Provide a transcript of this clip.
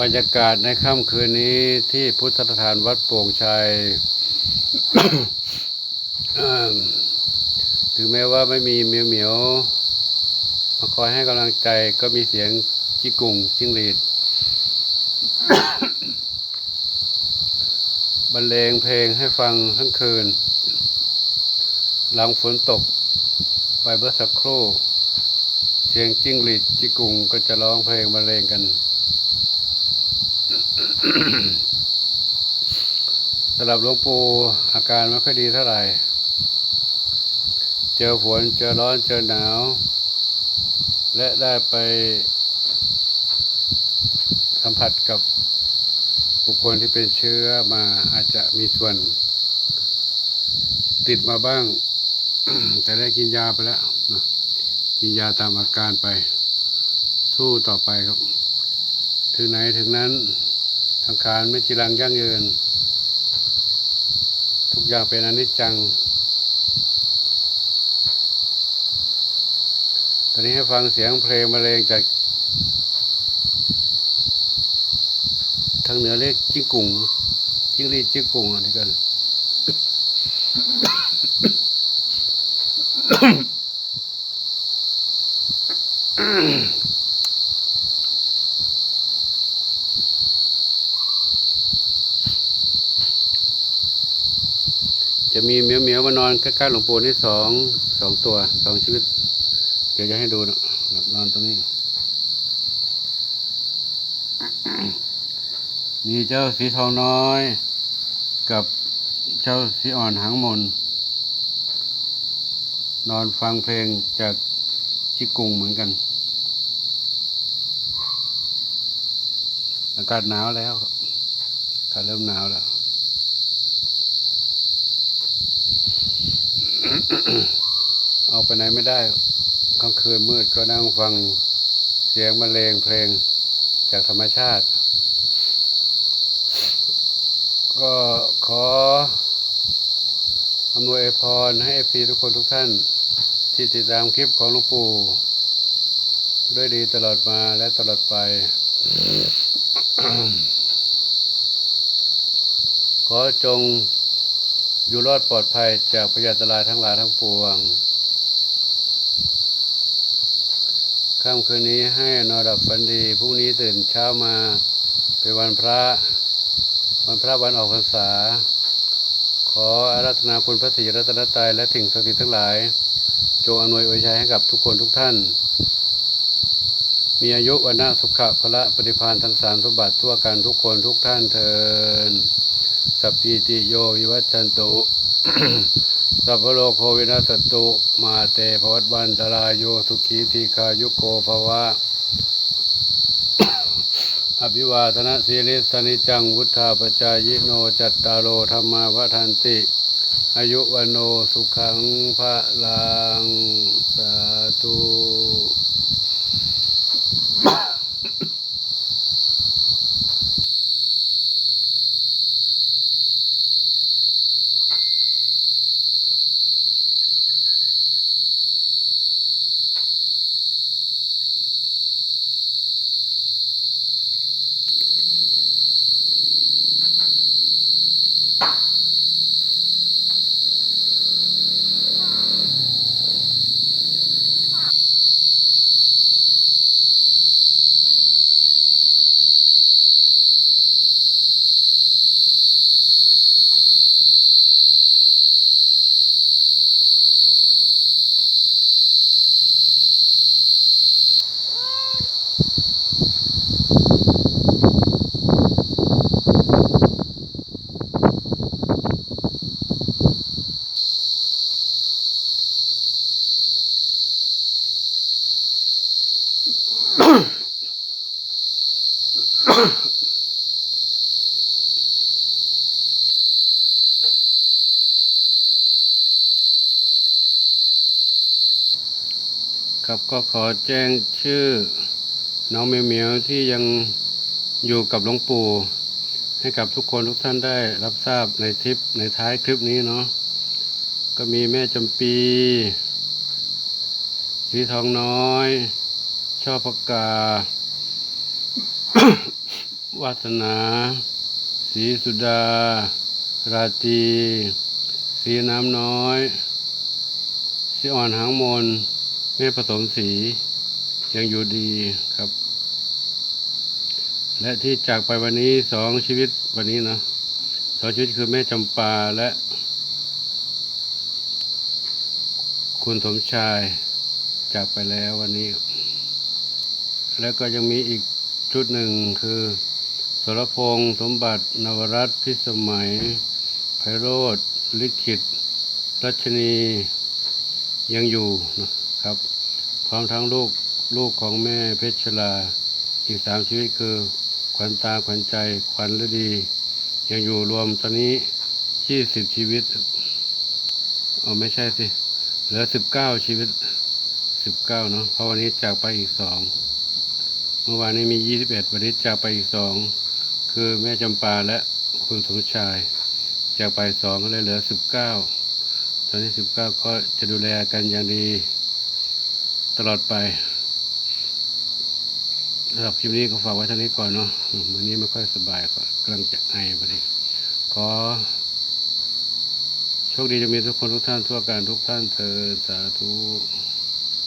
บรรยากาศในค่ำคืนนี้ที่พุทธสถานวัดโป่งชัยถึงแม้ว่าไม่มีเหมียวเหมียวมาคอยให้กำลังใจก็มีเสียงจิกกุ่งจิ้งหรีดบรรเลงเพลงให้ฟังทั้งคืน หลังฝนตกไปเมื่อสักครู่ เสียงจิ้งหรีดจิกกุ่งก็จะร้องเพลงบรรเลงกัน สำหรับหลวงปู่อาการไม่ค่อยดีเท่าไหร่ เจอฝนเจอร้อนเจอหนาว และได้ไปสัมผัสกับบุคคลที่เป็นเชื้อมาอาจจะมีส่วน ติดมาบ้าง แต่ได้กินยาไปแล้ว กินยาตามอาการไป สู้ต่อไปครับ ถึงไหนถึงนั้นสังขารไม่จีรังยั่งยืน ทุกอย่างเป็นอนิจจัง ตอนนี้ให้ฟังเสียงเพลงบรรเลงจากทางเหนือเรียกจิ้งกุ่งจิ้งรีจิ้งกุ่งอะไรกัน จะมีเหมียวเหมียวมานอนใกล้ๆหลวงปู่นี่สองสองตัวสองชีวิต เดี๋ยวจะให้ดูนะนอนตรงนี้ มีเจ้าสีทองน้อย กับเจ้าสีอ่อนหางมน นอนฟังเพลงจากชิกุงเหมือนกัน อากาศหนาวแล้วครับอากาศเริ่มหนาวแล้ว ออกไปไหนไม่ได้กลางคืนมืดก็นั่งฟังเสียงบรรเลงเพลงจากธรรมชาติ ก็ขออำนวยพรให้เอฟซีทุกคนทุกท่าน ที่ติดตามคลิปของหลวงปู่ด้วยดีตลอดมาและตลอดไป ขอจงอยู่รอดปลอดภัยจากพยานอันตรายทั้งหลายทั้งปวงค่ำคืนนี้ให้นอนหลับฝันดีพรุ่งนี้ตื่นเช้ามาเป็นวันพระ วันพระวันออกพรรษา ขออารัธนาคุณพระศรีรัตนตรัยและสิ่งศักดิ์สิทธิ์ทั้งหลาย จงอำนวยอวยชัยให้กับทุกคนทุกท่าน มีอายุวันนะสุขะพละปฏิพานทั้งสามสมบัติทั่วกันทุกคนทุกท่านเทินสัพพิติโยวิวัชชันตุ สัพพโลโควินัสตุ มาเตภวัตวันตรายโยสุขีทีคายุโกภวะ อภิวาทนะสีริสนิจังวุธาปจายโนจัตตารโอธรรมาวันติ อายุวันโนสุขังพระลังสาธุ ครับก็ขอแจ้งชื่อ น้องเมียวเมียวที่ยังอยู่กับหลวงปู่ให้กับทุกคนทุกท่านได้รับทราบในทริปในท้ายคลิปนี้เนาะก็มีแม่จำปี สีทองน้อย ชอบประกา วาสนาศรีสุดา ราตรีศรีน้ำน้อย สีอ่อนหางมนแม่ผสมสี ยังอยู่ดีครับ และที่จากไปวันนี้สองชีวิตวันนี้นะสองชีวิตคือแม่จำปาและ คุณสมชายจากไปแล้ววันนี้ แล้วก็ยังมีอีกชุดหนึ่งคือสรพงษ์สมบัติ นวรัตพิสมัยไพโรธลิขิต รัชนียังอยู่นะครับ พร้อมทั้งลูกลูกของแม่เพชรชลา อีกสามชีวิตคือ ขวัญตาขวัญใจขวัญฤดี ยังอยู่รวมตอนนี้ยี่สิบชีวิตเอาไม่ใช่สิ เหลือสิบเก้าชีวิตสิบเก้าเนาะเพราะวันนี้จากไปอีกสอง เมื่อวานนี้มียี่สิบเอ็ดวันนี้จากไปอีกสองคือแม่จำปาและคุณสมชาย จากไปสองก็เลยเหลือสิบเก้าตอนนี้สิบเก้าก็จะดูแลกันอย่างดี ตลอดไปสำหรับคลิปนี้ก็ฝากไว้เท่านี้ก่อนเนาะวันนี้ไม่ค่อยสบายก็กำลังจะไอพอดีขอโชคดีจะมีทุกคนทุกท่านทั่วการทุกท่านเธอสาธุ